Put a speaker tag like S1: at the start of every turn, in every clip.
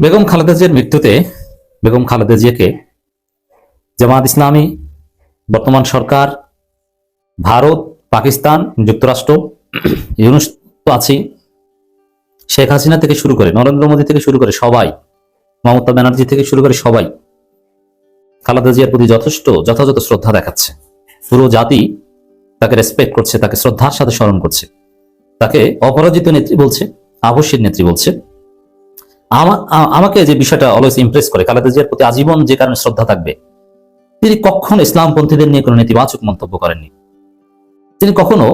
S1: বেগম খালেদা জিয়ার মৃত্যুতে বেগম খালেদা জিয়াকে জামাত ইসলামী, বর্তমান সরকার, ভারত, পাকিস্তান, যুক্তরাষ্ট্র, ইউনুস তো আছেই, শেখ হাসিনা থেকে শুরু করে, নরেন্দ্র মোদী থেকে শুরু করে সবাই, মমতা ব্যানার্জি থেকে শুরু করে সবাই খালেদা জিয়ার প্রতি যথেষ্ট, যথাযথ শ্রদ্ধা দেখাচ্ছে। পুরো জাতি তাকে রেসপেক্ট করছে, তাকে শ্রদ্ধার সাথে স্মরণ করছে। তাকে অপরাজিত নেত্রী বলছে আবশ্যের নেত্রী বলছে। আমাকে যে বিষয়টা অলওয়েজ ইমপ্রেস করে খালেদা জিয়ার প্রতি আজীবন যে কারণে শ্রদ্ধা থাকবে, তিনি কখনো ইসলামপন্থীদের নিয়ে কোনো নেতিবাচক মন্তব্য করেননি। তিনি কখনো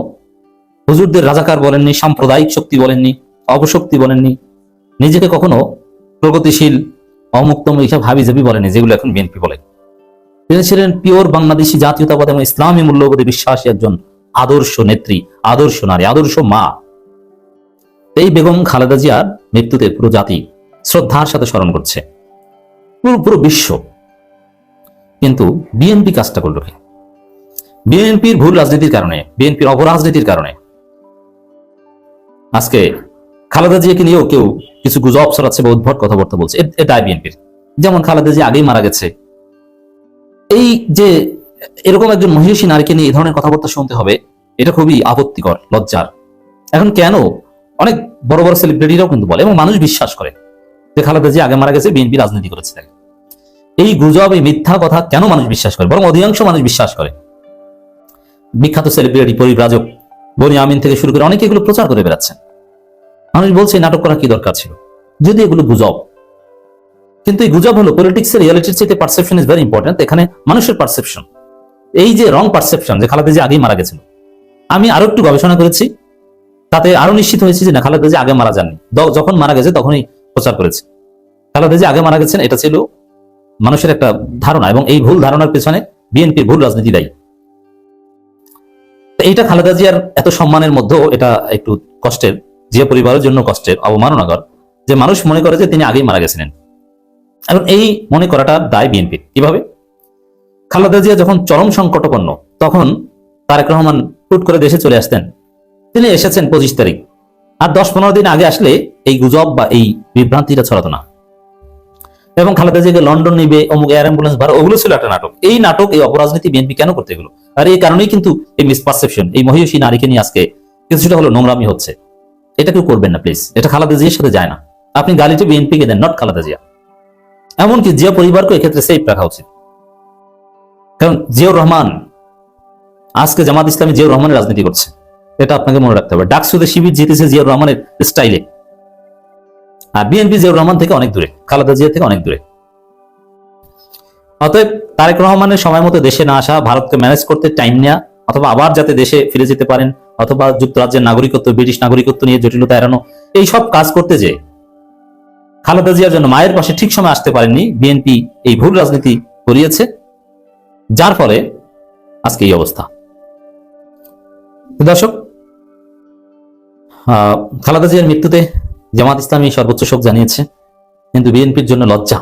S1: হুজুরদের রাজাকার বলেননি, সাম্প্রদায়িক শক্তি বলেননি, অপশক্তি বলেননি, নিজেকে কখনো প্রগতিশীল, অমুক্তম, এইসব হাবি জাবি বলেনি যেগুলো এখন বিএনপি বলে। তিনি ছিলেন পিওর বাংলাদেশি জাতীয়তাবাদ এবং ইসলামী মূল্যবোধে বিশ্বাসী একজন আদর্শ নেত্রী, আদর্শ নারী, আদর্শ মা। এই বেগম খালেদা জিয়ার মৃত্যুতে পুরো জাতি শ্রদ্ধার সাথে স্মরণ করছে। পুরো পুরো বিশ্ব। কিন্তু বিএনপি কাজটা করল কি? বিএনপির ভুল রাজনীতির কারণে, বিএনপির অপরাজনীতির কারণে। আজকে খালেদা জিয়াকে নিয়েও কেউ কিছু গুজব ছড়াচ্ছে বা উদ্ভট কথাবার্তা বলছে। এটা বিএনপির। যেমন খালেদা জিয়া আগেই মারা গেছে। এই যে এরকম একজন মহিষী নারীকে নিয়ে এই ধরনের কথাবার্তা শুনতে হবে, এটা খুবই আপত্তিকর, লজ্জার। এখন কেন? অনেক বড় বড় সেলিব্রিটিরাও কিন্তু বলে এবং মানুষ বিশ্বাস করে। যে খালেদা জিয়া আগে মারা গেছে, বিএনপি রাজনীতি করেছে তাকে। এই গুজব, এই মিথ্যা কথা কেন মানুষ বিশ্বাস করে? বরং অধিকাংশ মানুষ বিশ্বাস করে। বিখ্যাত সেলিব্রিটি পরিব্রাজক বনি আমিন থেকে শুরু করে অনেকে এগুলো প্রচার করে বেড়াচ্ছেন। মানুষ বলছে নাটক করা কি দরকার ছিল? যদি এগুলো গুজব। কিন্তু এই গুজব হলো পলিটিক্সের রিয়ালিটির চাইতে পারসেপশন ইজ ভেরি ইম্পর্টেন্ট এখানে মানুষের পারসেপশন এই যে রং পারসেপশন যে খালেদা জিয়া আগেই মারা গেছিল। আমি আরও একটু গবেষণা করেছি। তাতে আরও নিশ্চিত হয়েছে যে না, খালেদা জিয়া আগে মারা যাননি। যখন মারা গেছে, তখনই প্রচার করেছে। খালেদা জিয়া আগে মারা গেছেন, এটা ছিল মানুষের একটা ধারণা এবং এই ভুল ধারণার পেছনে বিএনপির ভুল রাজনীতি দায়ী। এইটা খালেদা জিয়ার এত সম্মানের মধ্যেও এটা একটু কষ্টের, জিয়া পরিবারের জন্য কষ্টের, অবমাননাকর যে মানুষ মনে করে যে তিনি আগেই মারা গেছিলেন। এবং এই মনে করাটা দায় বিএনপির। কীভাবে? খালেদা জিয়া যখন চরম সংকটপন্ন, তখন তারেক রহমান হুট করে দেশে চলে আসতেন। তিনি এসেছেন পঁচিশ তারিখ। আর দশ পনেরো দিন আগে আসলে এই গুজব বা এই বিভ্রান্তিটা ছড়াতো না। এবং খালেদা জিয়াকে লন্ডন নিবে, অমুক এয়ার অ্যাম্বুলেন্স ভাড়া, ওগুলো ছিল একটা নাটক। এই নাটক, এই অপরাজনীতি বিএনপি কেন করতে এগুলো? আর এই কারণেই কিন্তু এই মিসপারসেপশন এই মহিষী নারীকে নিয়ে আজকে কিছুটা হলো নোংরামি হচ্ছে। এটা কেউ করবেন না প্লিজ এটা খালেদা জিয়ার সাথে যায় না। আপনি গালিটা বিএনপি কে দেন নট খালেদা জিয়া। এমনকি জিয়া পরিবারকে এক্ষেত্রে সেফ রাখা উচিত। কারণ জিয়াউর রহমান, আজকে জামাত ইসলামী জিয়াউর রহমানের রাজনীতি করছে। এটা আপনাকে মনে রাখতে হবে। ডাকসুদে শিবির জিতেছে জিয়াউর রহমানের স্টাইলে। আর বিএনপি জিয়াউর রহমান থেকে অনেক দূরে, খালেদা জিয়া থেকে অনেক দূরে। অতএব তারেক রহমানের সময় মতো দেশে না আসা, ভারতকে ম্যানেজ করতে টাইম নেওয়া অথবা আবার যাতে দেশে ফিরে যেতে পারেন, অথবা যুক্তরাজ্যের নাগরিকত্ব, ব্রিটিশ নাগরিকত্ব নিয়ে জটিলতা এড়ানো, এই সব কাজ করতে যে খালেদা জিয়ার জন্য মায়ের পাশে ঠিক সময় আসতে পারেননি, বিএনপি এই ভুল রাজনীতি করিয়েছে, যার ফলে আজকে এই অবস্থা। দর্শক খালেদা জিয়ার মৃত্যুতে জামাত ইসলামী সর্বোচ্চ শোক জানিয়েছে, কিন্তু বিএনপির জন্য লজ্জা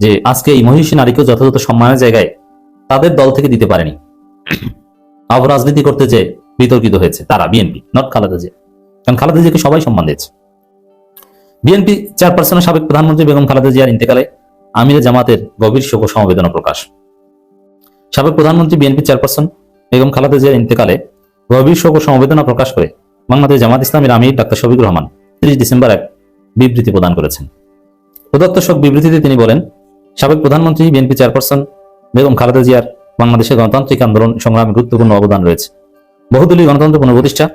S1: যে আজকে এই মহিষী নারীকেও যথাযথ সম্মানের জায়গায় তাদের দল থেকে দিতে পারেনি। অপরাজনীতি করতে যে বিতর্কিত হয়েছে, তারা বিএনপি নট খালেদা জিয়া। কারণ খালেদা জিয়াকে সবাই সম্মান দিয়েছে। বিএনপি চেয়ারপারসনের সাবেক প্রধানমন্ত্রী বেগম খালেদা জিয়ার ইন্তেকালে আমিরে জামাতের গভীর শোক সমবেদনা প্রকাশ। সাবেক প্রধানমন্ত্রী বিএনপি চেয়ারপারসন বেগম খালেদা জিয়ার ইন্তেকালে গভীর শোক সমবেদনা প্রকাশ করে বাংলাদেশ জামাত ইসলামের আমির ডাক্তার শফিকুর রহমান তিরিশ ডিসেম্বর এক বিবৃতি প্রদান করেছেন। প্রদত্ত শোক বিবৃতিতে তিনি বলেন, সাবেক প্রধানমন্ত্রী, বিএনপি চেয়ারপারসন বেগম খালেদা জিয়ার বাংলাদেশের গণতান্ত্রিক আন্দোলন সংগ্রামে গুরুত্বপূর্ণ অবদান রয়েছে। বহুদলীয় গণতন্ত্র পুনঃপ্রতিষ্ঠা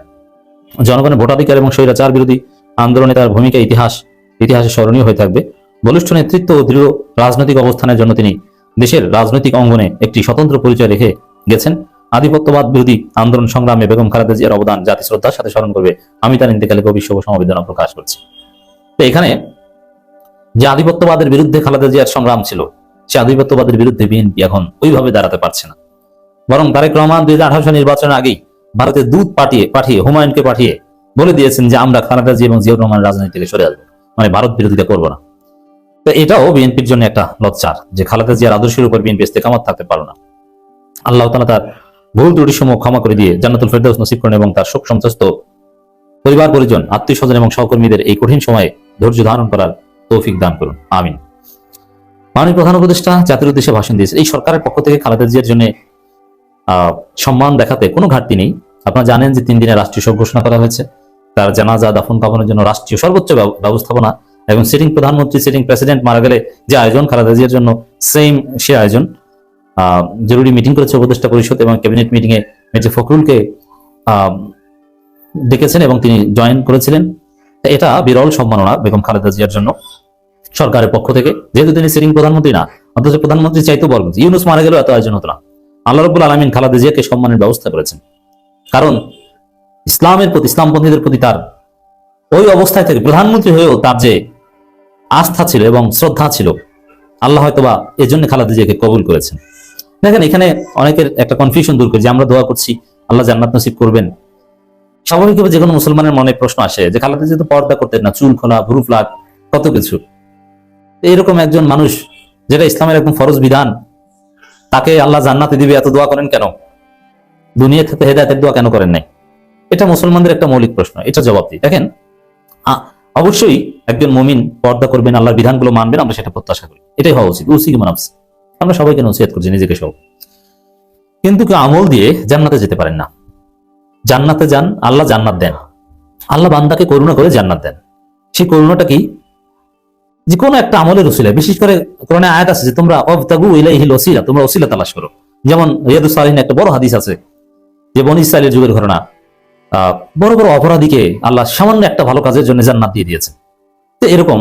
S1: জনগণের ভোটাধিকার এবং স্বৈরাচার বিরোধী আন্দোলনে তার ভূমিকা ইতিহাস, ইতিহাসে স্মরণীয় হয়ে থাকবে। বলিষ্ঠ নেতৃত্ব ও দৃঢ় রাজনৈতিক অবস্থানের জন্য তিনি দেশের রাজনৈতিক অঙ্গনে একটি স্বতন্ত্র পরিচয় রেখে গেছেন। আধিপত্যবাদ বিরোধী আন্দোলন সংগ্রামে বেগম খালেদা জিয়ার অবদান জাতি শ্রদ্ধার সাথে স্মরণ করবে। আমি তার ইন্তেকালে শোক ও সমবেদনা প্রকাশ করছি। তো এখানে যে আধিপত্যবাদের বিরুদ্ধে খালেদা জিয়ার সংগ্রাম ছিল, সে আধিপত্যবাদের বিরুদ্ধে বিএনপি এখন ওইভাবে দাঁড়াতে পারছে না। বরং তারেক রহমান দুই হাজার নির্বাচনের আগেই ভারতে দূত পাঠিয়ে পাঠিয়ে, হুমায়ুনকে পাঠিয়ে বলে দিয়েছেন যে আমরা খালেদা জিয়া এবং জিয়াউর রহমান রাজনীতি থেকে সরে আসব। মানে ভারত বিরোধিতা করব না। তো এটাও বিএনপির জন্য একটা লজ্জার যে খালেদা জিয়ার আদর্শের উপর বিএনপি ইস্তেকামত থাকতে পারো না। আল্লাহ তালা তার ভুল ত্রুটি সমূহ ক্ষমা করে দিয়ে জান্নাতুল ফেরদৌস নসিব করেন এবং তার শোক সন্ত্রস্ত পরিবার, পরিজন আত্মীয় স্বজন এবং সহকর্মীদের এই কঠিন সময়ে ধৈর্য ধারণ করার তৌফিক দান করুন। আমিন। মাননীয় প্রধান উপদেষ্টা জাতির উদ্দেশ্যে ভাষণ দিয়েছে এই সরকারের পক্ষ থেকে খালেদা জিয়ার জন্য সম্মান দেখাতে কোনো ঘাটতি নেই। আপনারা জানেন যে তিন দিনের রাষ্ট্রীয় শোক ঘোষণা করা হয়েছে। তার জানাজা দাফন কাফনের জন্য রাষ্ট্রীয় সর্বোচ্চ ব্যবস্থাপনা এবং সিটিং প্রধানমন্ত্রী সিটিং প্রেসিডেন্ট মারা গেলে যে আয়োজন, খালেদা জিয়ার জন্য সেম সে আয়োজন। জরুরি মিটিং করেছে উপদেষ্টা পরিষদ এবং ক্যাবিনেট মিটিং এ মির্জা ফখরুলকে ডেকেছেন এবং তিনি জয়েন করেছিলেন। এটা বিরল সম্মাননা বেগম খালেদা জিয়ার জন্য সরকারের পক্ষ থেকে। যেহেতু তিনি সিটিং প্রধানমন্ত্রী না অথচ প্রধানমন্ত্রী চাইতে বলবেন ইউনুস মারা গেলেও এত আয়োজন হতো না। আল্লাহ রব্বুল আলমিন খালেদা জিয়াকে সম্মানের ব্যবস্থা করেছেন। কারণ ইসলামের প্রতি, ইসলামপন্থীদের প্রতি তার ওই অবস্থায় থেকে প্রধানমন্ত্রী হয়েও তার যে আস্থা ছিল এবং শ্রদ্ধা ছিল, আল্লাহ হয়তোবা এই জন্য খালেদা জিয়াকে কবুল করেছেন। দেখেন, এখানে অনেকের একটা কনফিউশন দূর করে যে আমরা দোয়া করছি, আল্লাহ জান্নাত নসিব করবেন। স্বাভাবিকভাবে যে কোনো মুসলমানের মনে প্রশ্ন আসে যে খালেদা জিয়া তো পর্দা করতেন না, চুল খোলা ভুরু ফ্লাট কত কিছু? এইরকম একজন মানুষ যেটা ইসলামের একদম ফরজ বিধান, তাকে আল্লাহ জান্নাতে দিবে, এত দোয়া করেন কেন? দুনিয়া থেকে হেদায়তের দোয়া কেন করেন নাই? এটা মুসলমানদের একটা মৌলিক প্রশ্ন, এটা জবাব দিই। দেখেন অবশ্যই একজন মমিন পর্দা করবেন, আল্লাহর বিধানগুলো মানবেন, আমরা সেটা প্রত্যাশা করি। এটাই হওয়া উচিত। উসি কি মানাবস আমরা সবাইকে নসিহত করছি, নিজেকে সব। কিন্তু কেউ আমল দিয়ে জান্নাতে যেতে পারেন না। জান্নাতে যান, আল্লাহ জান্নাত দেন। আল্লাহ বান্দাকে করুণা করে জান্নাত দেন। সেই করুণাটা কি? যে কোনো একটা আমলের ওসিলা বিশেষ করে কোরআনে আয়াত আছে যে, তোমরা অবতাগু ইলাইহিল ওসিলা তোমরা ওসিলা তালাশ করো। যেমন রিয়াদুস সালিহিন একটা বড় হাদিস আছে যে, বনি ইসরায়েলের যুগের ঘটনা। বড় বড় অপরাধীকে আল্লাহ সামান্য একটা ভালো কাজের জন্য জান্নাত দিয়ে দিয়েছে তো এরকম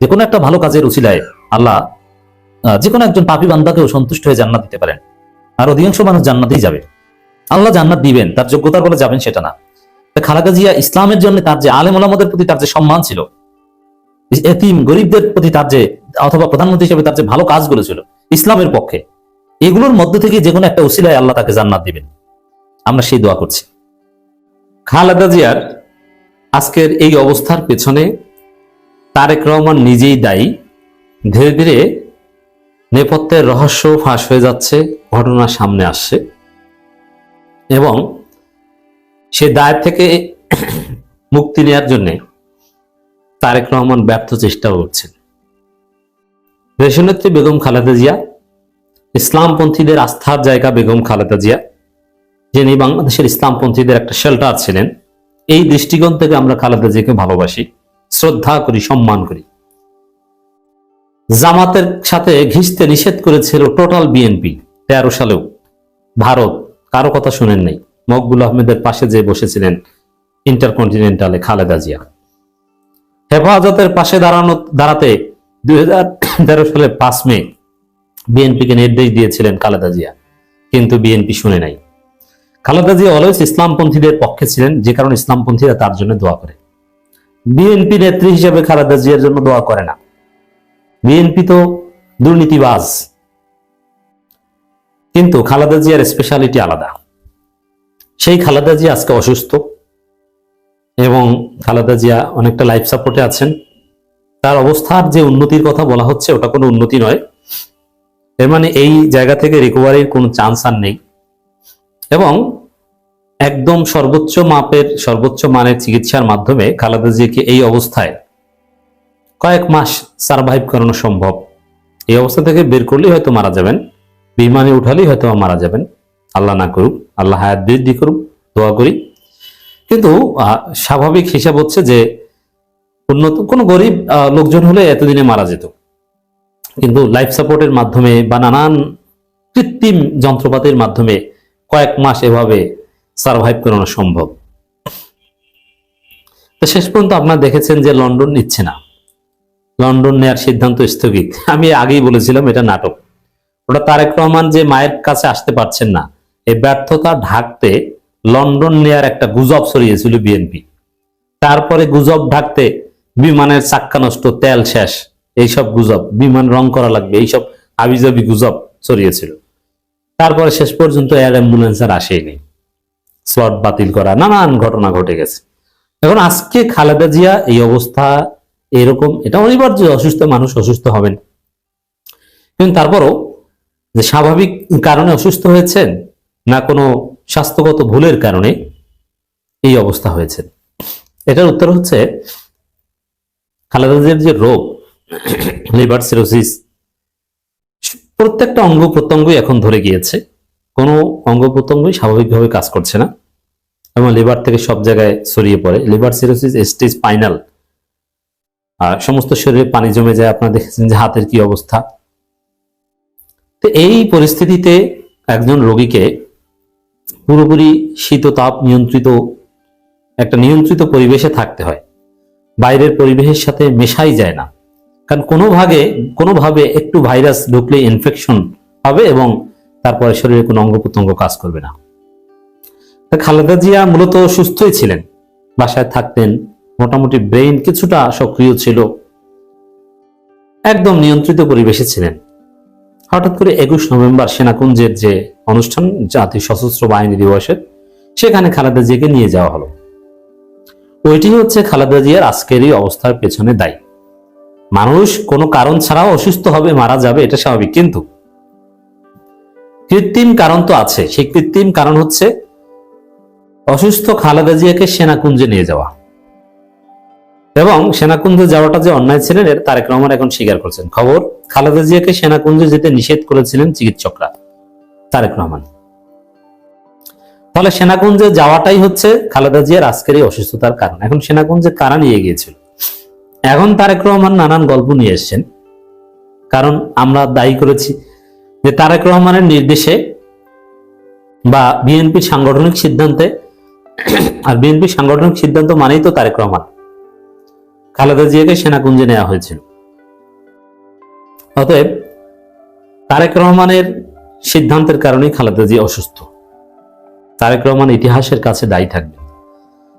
S1: যে কোনো একটা ভালো কাজের উচিলায় আল্লাহ যে কোনো একজন পাপী বান্দাকেও সন্তুষ্ট হয়ে জান্নাত দিতে পারেন। আর অধিকাংশ মানুষ জান্নাতেই যাবে। আল্লাহ জান্নাত দিবেন, তার যোগ্যতার বলে যাবেন সেটা না। তা খালেদা জিয়া ইসলামের জন্য তার যে আলেম ওলামাদের প্রতি তার যে সম্মান ছিল, এতিম গরিবদের প্রতি তার যে, অথবা প্রধানমন্ত্রী হিসেবে তার যে ভালো কাজগুলো ছিল, ইসলামের পক্ষে, এগুলোর মধ্য থেকে যে কোনো একটা উসিলায় আল্লাহ তাকে জান্নাত দিবেন। আমরা সেই দোয়া করছি।
S2: খালেদা জিয়ার আজকের এই অবস্থার পেছনে তারেক রহমান নিজেই দায়ী। ধীরে ধীরে নেপথ্যের রহস্য ফাঁস হয়ে যাচ্ছে, ঘটনা সামনে আসছে। এবং সে দায় থেকে মুক্তি নেওয়ার জন্য তারেক রহমান ব্যর্থ চেষ্টা করছেন। দেশনেত্রী বেগম খালেদা জিয়া, ইসলামপন্থীদের আস্থার জায়গা বেগম খালেদা জিয়া, যিনি বাংলাদেশের ইসলামপন্থীদের একটা শেল্টার ছিলেন, এই দৃষ্টিকোণ থেকে আমরা খালেদা জিয়াকে ভালোবাসি, শ্রদ্ধা করি, সম্মান করি। জামাতের সাথে ঘিসতে নিষেধ করেছিল টোটাল বিএনপি তেরো সালেও। ভারত, কারও কথা শুনেন নাই। মকবুল আহমেদের পাশে যে বসেছিলেন ইন্টারকন্টিনেন্টালে খালেদা জিয়া। হেফাজতের পাশে দাঁড়ানো দাঁড়াতে দুই সালের পাঁচ মে বিএনপিকে নির্দেশ দিয়েছিলেন খালেদা জিয়া। কিন্তু বিএনপি শুনে নাই। খালেদা জিয়া অলওয়েজ ইসলামপন্থীদের পক্ষে ছিলেন, যে কারণে ইসলামপন্থীরা তার জন্য দোয়া করে। বিএনপি নেত্রী হিসেবে খালেদা জিয়ার জন্য দোয়া করে না। বিএনপি তো দুর্নীতিবাজ। কিন্তু খালেদা জিয়ার স্পেশালিটি আলাদা। সেই খালেদা জিয়া আজকে অসুস্থ এবং খালেদা জিয়া অনেকটা লাইফ সাপোর্টে আছেন। তার অবস্থার যে উন্নতির কথা বলা হচ্ছে, ওটা কোনো উন্নতি নয়। এর মানে এই জায়গা থেকে রিকভারির কোনো চান্স আর নেই। এবং একদম সর্বোচ্চ মাপের, সর্বোচ্চ মানের চিকিৎসার মাধ্যমে খালেদা জিয়াকে এই অবস্থায় কয়েক মাস সার্ভাইভ করানো সম্ভব। এই অবস্থা থেকে বের করলেই হয়তো মারা যাবেন বিমানে উঠালেই হয়তো মারা যাবেন। আল্লাহ না করুক, আল্লাহ হায়াত বৃদ্ধি করুক, দোয়া করি। কিন্তু স্বাভাবিক হিসাব হচ্ছে যে উন্নত, কোনো গরিব লোকজন হলে এতদিনে মারা যেত। কিন্তু লাইফ সাপোর্টের মাধ্যমে বা নানান কৃত্রিম যন্ত্রপাতির মাধ্যমে কয়েক মাস এভাবে সার্ভাইভ করানো সম্ভব। তো শেষ পর্যন্ত আপনারা দেখেছেন যে লন্ডন নিচ্ছে না। লন্ডন নেয়ার সিদ্ধান্ত স্থগিত। আমি আগেই বলেছিলাম, এটা নাটক। ওটা তারেক রহমান যে মায়ের কাছে আসতে পারছেন না, এই ব্যর্থতা ঢাকতে লন্ডন নেয়ার একটা গুজব ছড়িয়েছিল বিএনপি। তারপরে গুজব ঢাকতে বিমানের চাক্কা নষ্ট, তেল শেষ, এইসব গুজব, বিমান রং করা লাগবে, এইসব আবিজাবি গুজব ছড়িয়েছিল। তারপরে শেষ পর্যন্ত এয়ার অ্যাম্বুলেন্স আর আসেনি। স্লট বাতিল করা, নানান ঘটনা ঘটে গেছে। এখন আজকে খালেদা জিয়া এই অবস্থা এরকম, এটা অনিবার্য, অসুস্থ মানুষ অসুস্থ হবেন। কিন্তু তারপরও যে স্বাভাবিক কারণে অসুস্থ হয়েছেন না কোনো স্বাস্থ্যগত ভুলের কারণে এই অবস্থা হয়েছে। এটার উত্তর হচ্ছে খালেদা জিয়ার যে রোগ, লিভার সিরোসিস, প্রত্যেকটা অঙ্গ প্রত্যঙ্গই এখন ধরে গিয়েছে। কোনো অঙ্গ প্রত্যঙ্গই স্বাভাবিকভাবে কাজ করছে না এবং লিভার থেকে সব জায়গায় ছড়িয়ে পড়ে। লিভার সিরোসিস, স্টেজ স্পাইনাল আর সমস্ত শরীরে পানি জমে যায়, আপনারা দেখেছেন যে হাতের কি অবস্থা। তো এই পরিস্থিতিতে একজন রোগীকে পুরোপুরি শীত তাপ নিয়ন্ত্রিত, একটা নিয়ন্ত্রিত পরিবেশে থাকতে হয়। বাইরের পরিবেশের সাথে মেশাই যায় না। কারণ কোনো ভাগে কোনোভাবে একটু ভাইরাস ঢুকলে ইনফেকশন হবে এবং তারপরে শরীরে কোনো অঙ্গ প্রত্যঙ্গ কাজ করবে না। খালেদা জিয়া মূলত সুস্থই ছিলেন, বাসায় থাকতেন মোটামুটি ব্রেইন কিছুটা সক্রিয় ছিল। একদম নিয়ন্ত্রিত পরিবেশে ছিলেন। হঠাৎ করে একুশ নভেম্বর সেনাকুঞ্জের যে অনুষ্ঠান, জাতীয় সশস্ত্র বাহিনী দিবসের, সেখানে খালেদা জিয়াকে নিয়ে যাওয়া হলো। ওইটি হচ্ছে খালেদা জিয়ার আজকের এই অবস্থার পেছনে দায়ী। মানুষ কোনো কারণ ছাড়াও অসুস্থ হবে, মারা যাবে, এটা স্বাভাবিক, কিন্তু কৃত্রিম কারণ তো আছে। সেই কৃত্রিম কারণ হচ্ছে অসুস্থ খালেদা জিয়াকে সেনাকুঞ্জে নিয়ে যাওয়া। এবং সেনাকুঞ্জে যাওয়াটা যে অন্যায় ছিলেন, এর তারেক রহমান এখন স্বীকার করছেন। খবর, খালেদা জিয়াকে সেনাকুঞ্জে যেতে নিষেধ করেছিলেন চিকিৎসকরা, তারেক রহমান। ফলে সেনাকুঞ্জে যাওয়াটাই হচ্ছে খালেদা জিয়ার আজকের এই অসুস্থতার কারণ। এখন সেনাকুঞ্জে কারা নিয়ে গিয়েছিল? এখন তারেক রহমান নানান গল্প নিয়ে এসছেন। কারণ আমরা দায়ী করেছি যে তারেক রহমানের নির্দেশে বা বিএনপির সাংগঠনিক সিদ্ধান্তে, আর বিএনপির সাংগঠনিক সিদ্ধান্ত মানেই তো তারেক রহমান। খালেদা জিয়াকে সেনাকুঞ্জে নেওয়া হয়েছিল। অতএব তারেক রহমানের সিদ্ধান্তের কারণেই খালেদা জিয়া অসুস্থ। তারেক রহমান ইতিহাসের কাছে দায়ী থাকবে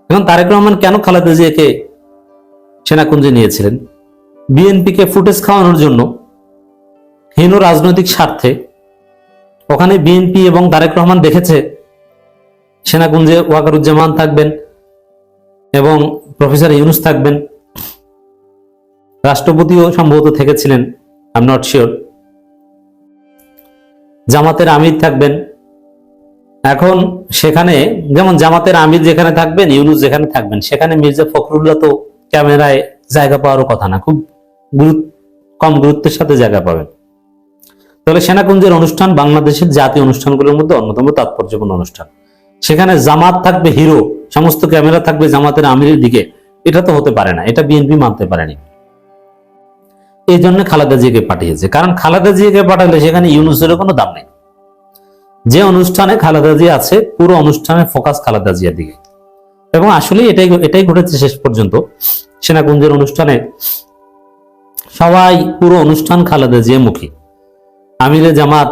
S2: এখন তারেক রহমান কেন খালেদা জিয়াকে সেনাকুঞ্জে নিয়েছিলেন? বিএনপিকে ফুটেজ খাওয়ানোর জন্য হীন রাজনৈতিক স্বার্থে ওখানে বিএনপি এবং তারেক রহমান দেখেছে সেনাকুঞ্জে ওয়াকারুজ্জামান থাকবেন এবং প্রফেসর ইউনুস থাকবেন। রাষ্ট্রপতিও সম্ভবত থেকেছিলেন আই নট শিওর জামাতের আমির থাকবেন। এখন সেখানে, যেমন জামাতের আমির যেখানে থাকবেন, ইউনুস যেখানে থাকবেন, সেখানে মির্জা ফখরুল্লাহ তো ক্যামেরায় জায়গা পাওয়ারও কথা না, খুব গুরুত্ব কম গুরুত্বের সাথে জায়গা পাবেন। তাহলে সেনাকুঞ্জের অনুষ্ঠান বাংলাদেশের জাতীয় অনুষ্ঠানগুলোর মধ্যে অন্যতম তাৎপর্যপূর্ণ অনুষ্ঠান। সেখানে জামাত থাকবে হিরো, সমস্ত ক্যামেরা থাকবে জামাতের আমিরের দিকে। এটা তো হতে পারে না, এটা বিএনপি মানতে পারেনি। এই জন্য খালেদা জিয়াকে পাঠিয়েছে। কারণ খালেদা জিয়াকে পাঠালে সেখানে ইউনুসের কোনো দাম নেই। যে অনুষ্ঠানে খালেদা জিয়া আছে, পুরো অনুষ্ঠানের ফোকাস খালেদা জিয়ার দিকে। এবং আসলে এটাই এটাই ঘটেছে শেষ পর্যন্ত। সেনাকুঞ্জের অনুষ্ঠানে সবাই পুরো অনুষ্ঠান খালেদা জিয়া মুখী আমিরে জামাত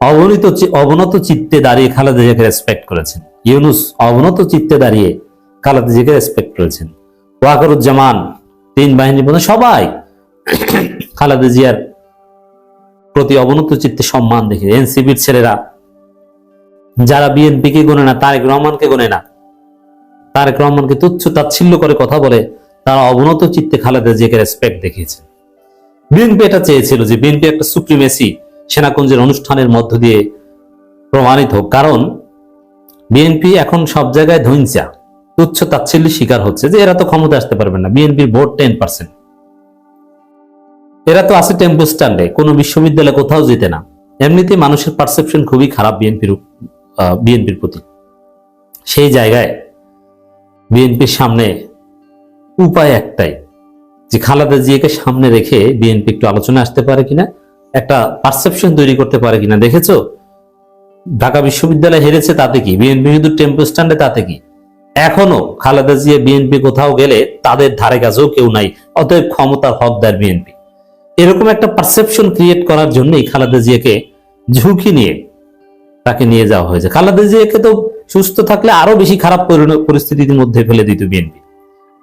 S2: অবনীত অবনত চিত্তে দাঁড়িয়ে খালেদা জিয়াকে রেসপেক্ট করেছেন। ইউনুস অবনত চিত্তে দাঁড়িয়ে খালেদা জিয়াকে রেসপেক্ট করেছেন। ওয়াকারুজ্জামান, তিন বাহিনী বন্ধু, সবাই খালেদা জিয়ার প্রতি অবনত চিত্তে সম্মান দেখে। এনসিপির ছেলেরা, যারা বিএনপি কে গোনে না, তারেক রহমানকে গোনে না, তারেক রহমানকে তুচ্ছ তাচ্ছিল্য করে কথা বলে, তারা অবনত চিত্তে খালেদা জিয়াকে রেসপেক্ট দেখিয়েছে। বিএনপি এটা চেয়েছিল যে বিএনপি একটা সুপ্রিমেসি সেনাকুঞ্জের অনুষ্ঠানের মধ্য দিয়ে প্রমাণিত হোক। কারণ বিএনপি এখন সব জায়গায় ধৈঞ্চা তুচ্ছ তাচ্ছিল্য শিকার হচ্ছে যে এরা তো ক্ষমতা আসতে পারবে না। বিএনপির ভোট টেন পার্সেন্ট এরা তো আছে টেম্পো স্ট্যান্ডে, কোনো বিশ্ববিদ্যালয়ে কোথাও যেতে না। এমনিতে মানুষের পারসেপশন খুবই খারাপ বিএনপির বিএনপির প্রতি। সেই জায়গায় বিএনপির সামনে উপায় একটাই, যে খালেদা জিয়াকে সামনে রেখে বিএনপি একটু আলোচনা আসতে পারে কিনা, একটা পারসেপশন তৈরি করতে পারে কিনা। দেখেছ? ঢাকা বিশ্ববিদ্যালয় হেরেছে তাতে কি? বিএনপি শুধু টেম্পো স্ট্যান্ডে, তাতে কি? এখনও খালেদা জিয়া বিএনপি কোথাও গেলে তাদের ধারে কাছেও কেউ নাই, অতএব ক্ষমতার হকদার বিএনপি এরকম একটা পারসেপশন ক্রিয়েট করার জন্যই খালেদা জিয়াকে ঝুঁকি নিয়ে তাকে নিয়ে যাওয়া হয়েছে। খালেদা জিয়াকে তো সুস্থ থাকলে আরও বেশি খারাপ পরিস্থিতির মধ্যে ফেলে দিত বিএনপি।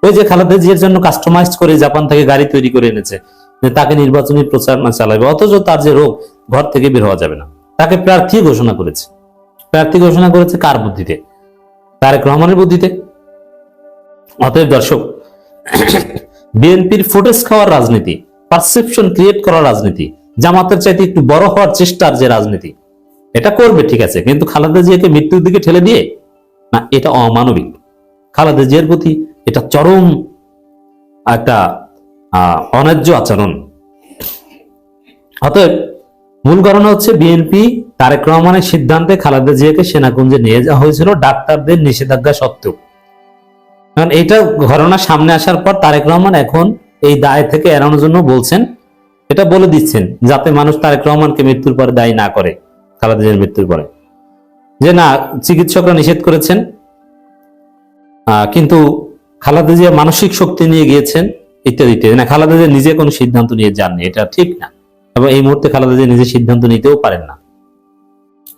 S2: ওই যে খালেদা জিয়ার জন্য কাস্টমাইজ করে জাপান থেকে গাড়ি তৈরি করে এনেছে তাকে নির্বাচনী প্রচারণা চালাবে, অথচ তার যে রোগ, ঘর থেকে বের হওয়া যাবে না। তাকে প্রার্থী ঘোষণা করেছে। প্রার্থী ঘোষণা করেছে কার বুদ্ধিতে? তারেক রহমানের বুদ্ধিতে। অতএব দর্শক, বিএনপির ফুটেজ খাওয়ার রাজনীতি পারসেপশন ক্রিয়েট করার রাজনীতি। জামাতের চাইতে একটু বড় হওয়ার চেষ্টার যে রাজনীতি, এটা করবে, ঠিক আছে, কিন্তু খালেদা জিয়াকে মৃত্যুর দিকে ঠেলে দিয়ে, না, এটা অমানবিক। খালেদা জিয়ার প্রতি এটা চরম একটা অন্যায্য আচরণ। অতএব মূল কারণ হচ্ছে বিএনপি তারেক রহমানের সিদ্ধান্তে খালেদা জিয়াকে সেনাকুঞ্জে নিয়ে যাওয়া হয়েছিল, ডাক্তারদের নিষেধাজ্ঞা সত্ত্বেও। কারণ এটা ঘটনা সামনে আসার পর তারেক রহমান এখন এই দায় থেকে এড়ানোর জন্য বলছেন, এটা বলে দিচ্ছেন যাতে মানুষ তারেক রহমানকে মৃত্যুর পরে দায়ী না করে খালেদা মৃত্যুর পরে। যে না, চিকিৎসকরা নিষেধ করেছেন কিন্তু খালেদা জিয়া মানসিক শক্তি নিয়ে গিয়েছেন ইত্যাদি ইত্যাদি। না, খালেদা নিজে কোনো সিদ্ধান্ত নিয়ে যাননি, এটা ঠিক না। এবং এই মুহূর্তে খালেদা জিয়া নিজে সিদ্ধান্ত নিতেও পারেন না।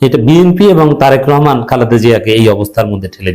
S2: এটা বিএনপি এবং তারেক রহমান খালেদা জিয়াকে এই অবস্থার মধ্যে ঠেলে